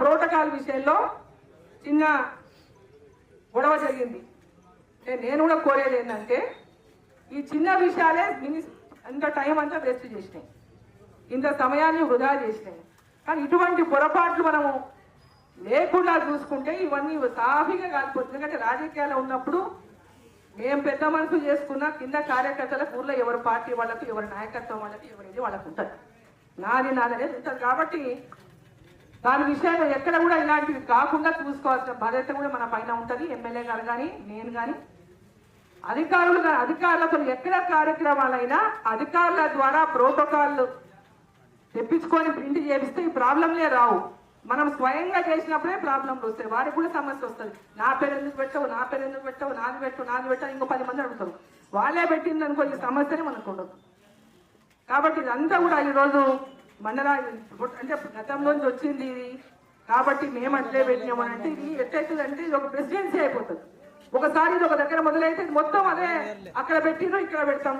Protocol విషయంలో చిన్న గొడవ జరిగింది. నేను కూడా కోరేది ఏంటంటే ఈ చిన్న విషయాలే మిని అంత టైం అంతా వేస్ట్ చేసినాయి. ఇంత సమయాన్ని వృధా చేసినాయి. కానీ ఇటువంటి పొరపాట్లు మనము లేకుండా చూసుకుంటే ఇవన్నీ సాఫీగా కాకపోతుంది ఎందుకంటే రాజకీయాల్లో ఉన్నప్పుడు మేము పెద్ద మనసు చేసుకున్న కింద కార్యకర్తలకు ఊర్లో ఎవరు పార్టీ వాళ్ళకు ఎవరి నాయకత్వం వాళ్ళకి ఎవరిది వాళ్ళకు ఉంటుంది. నాది నాదనేది ఉంటుంది కాబట్టి దాని విషయంలో ఎక్కడ కూడా ఇలాంటివి కాకుండా చూసుకోవాల్సిన బాధ్యత కూడా మన పైన ఉంటుంది. ఎమ్మెల్యే గారు కానీ నేను కానీ అధికారులు కానీ అధికారులతో ఎక్కడ కార్యక్రమాలైనా అధికారుల ద్వారా ప్రోటోకాల్ తెప్పించుకొని ప్రింట్ చేపిస్తే ఈ ప్రాబ్లంలే రావు. మనం స్వయంగా చేసినప్పుడే ప్రాబ్లంలు వస్తాయి. వారికి కూడా సమస్య వస్తుంది. నా పేరు ఎందుకు పెట్టవు? నా పేరు ఎందుకు పెట్టావు? నాది పెట్టు నాది పెట్టావు ఇంకో పది మంది అడుగుతారు. వాళ్ళే పెట్టింది అనుకో ఈ సమస్యనే మనకు ఉండదు. కాబట్టి ఇదంతా కూడా ఈరోజు మండల అంటే గతంలోంచి వచ్చింది ఇది. కాబట్టి మేము అట్లే పెట్టినాము అని అంటే ఇది ఎట్లయితుందంటే ఇది ఒక ప్రెసిడెన్సీ అయిపోతుంది. ఒకసారి ఇది ఒక దగ్గర మొదలైతే మొత్తం అదే అక్కడ పెట్టినో ఇక్కడ పెడతాం.